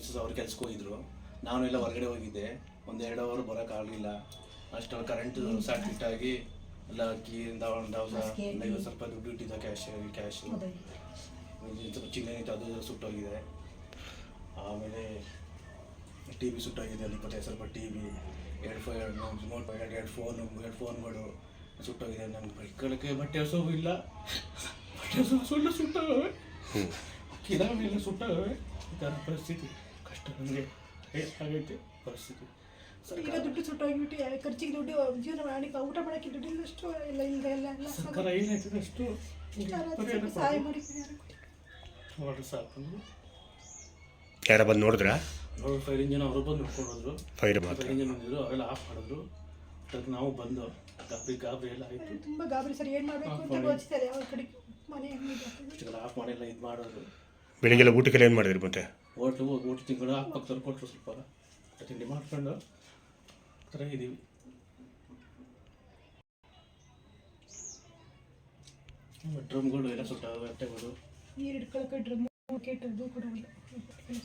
Missus ಅವ್ರು ಕೆಲ್ಸಕ್ಕೆ ಹೋಗಿದ್ರು ನಾನು ಎಲ್ಲ ಹೊರಗಡೆ ಹೋಗಿದ್ದೆ. ಒಂದು ಎರಡು ಅವರ್ ಬರೋಕ್ಕಾಗಲಿಲ್ಲ ಅಷ್ಟು ಕರೆಂಟ್ ಸರ್ಕ್ಯೂಟ್ ಆಗಿ ಎಲ್ಲ ಅಕ್ಕಿಯಿಂದ ಒಂದು ಐವತ್ತು ಸ್ವಲ್ಪ ದುಡ್ಡು ಇಟ್ಟಿದ್ದ ಕ್ಯಾಶ್ ಕ್ಯಾಶ್ ಸ್ವಲ್ಪ ಚಿನ್ನ ಇತ್ತು ಅದು ಸುಟ್ಟೋಗಿದೆ. ಆಮೇಲೆ ಟಿ ವಿ ಸುಟ್ಟೋಗಿದೆ ಅಲ್ಲಿ ಇಪ್ಪತ್ತೈದು ಸ್ವಲ್ಪ ಟಿ ವಿ ಎರಡು ಫೋ ಎರಡು ರಿಮೋಟ್ ಎರಡು ಎರಡು ಫೋನು ಎರಡು ಫೋನ್ಗಳು ಸುಟ್ಟೋಗಿದೆ. ನನಗೆ ಬೈಕ್ಗಳಕ್ಕೆ ಬಟ್ಟೆ ಹಸವು ಇಲ್ಲ. ಬಟ್ಟೆ ಹಸವು ಸುಳ್ಳು ಸುಟ್ಟೋಗವೆ. ಕಿರಾಣಿಲ್ಲ ಸುಟ್ಟೋಗವೆ. ಈ ಥರ ಪರಿಸ್ಥಿತಿ. ಕಷ್ಟ ನನಗೆ ಆಗೈತೆ ಪರಿಸ್ಥಿತಿ. ಈಗ ದುಡ್ಡು ಸುಟ್ಟೋಗ್ಬಿಟ್ಟು ಖರ್ಚಿಗೆ ದುಡ್ಡು ಜೀವನ ಮಾಡಕ್ಕೆ ಊಟ ಮಾಡೋಕ್ಕೆ ದುಡ್ಡು ಇಲ್ಲಷ್ಟು ಎಲ್ಲ ಇಲ್ಲದೆ ಎಲ್ಲ ಎಲ್ಲ ಸರ್ಕಾರ ಅಷ್ಟು ಪರಿಹಾರ ಸಹಾಯ ಮಾಡಿ. ನೋಡ್ರಿ ಸಾಕು ಯಾರ ಬಂದು ನೋಡಿದ್ರಾ? ನೋಡಿ ಫೈರ್ ಇಂಜಿನ್ ಅವರು ಬಂದು ನೋಡ್ಕೊಂಡು ಹೋದ್ರು ಫೈರ್ ಮಾತ್ರ ಫೈರ್ ಇಂಜಿನ್ ಬಂದಿದ್ರು ಅವೆಲ್ಲ ಆಫ್ ಮಾಡಿದ್ರು. ಅದಕ್ಕೆ ನಾವು ಬಂದು ಗಾಬರಿ ಗಾಬರಿ ಎಲ್ಲ ಆಯಿತು. ತುಂಬ ಗಾಬರಿ ಸರ್ ಏನು ಮಾಡಬೇಕು ಅಂತ ಯೋಚಿಸ್ತಾರೆ ಯಾವ ಕಡೆ ಮನೆ ಹೆಂಗಿದೆ ಆಫ್ ಮಾಡಿಲ್ಲ ಇದು ಮಾಡೋದು. ಬೆಳಿಗ್ಗೆಲ್ಲ ಊಟಕ್ಕೆಲ್ಲ ಏನು ಮಾಡಿದ್ರಿ ಮತ್ತೆ? ಹೋಟ್ಲು ಹೋಗಿ ಊಟ ತಿಂಗಳು ಅಕ್ಕಪಕ್ಕದವ್ರು ಕೊಟ್ಟರು ಸ್ವಲ್ಪ ಊಟ ತಿಂಡಿ ಮಾಡ್ಕೊಂಡು ಆ ಥರ ಇದ್ದೀವಿ ಡ್ರಮ್ಗಳು ಎಲ್ಲ ಸುಟ್ಟ ಬಟ್ಟೆಗಳು ನೀರು ಇಟ್ಕೊಳಕ್ಕೆ ಡ್ರಮ್ ಕೆಟ್ಟದ್ದು ಕೂಡ ಇಲ್ಲ ನೀರು ಇಟ್ಕೊಂಡು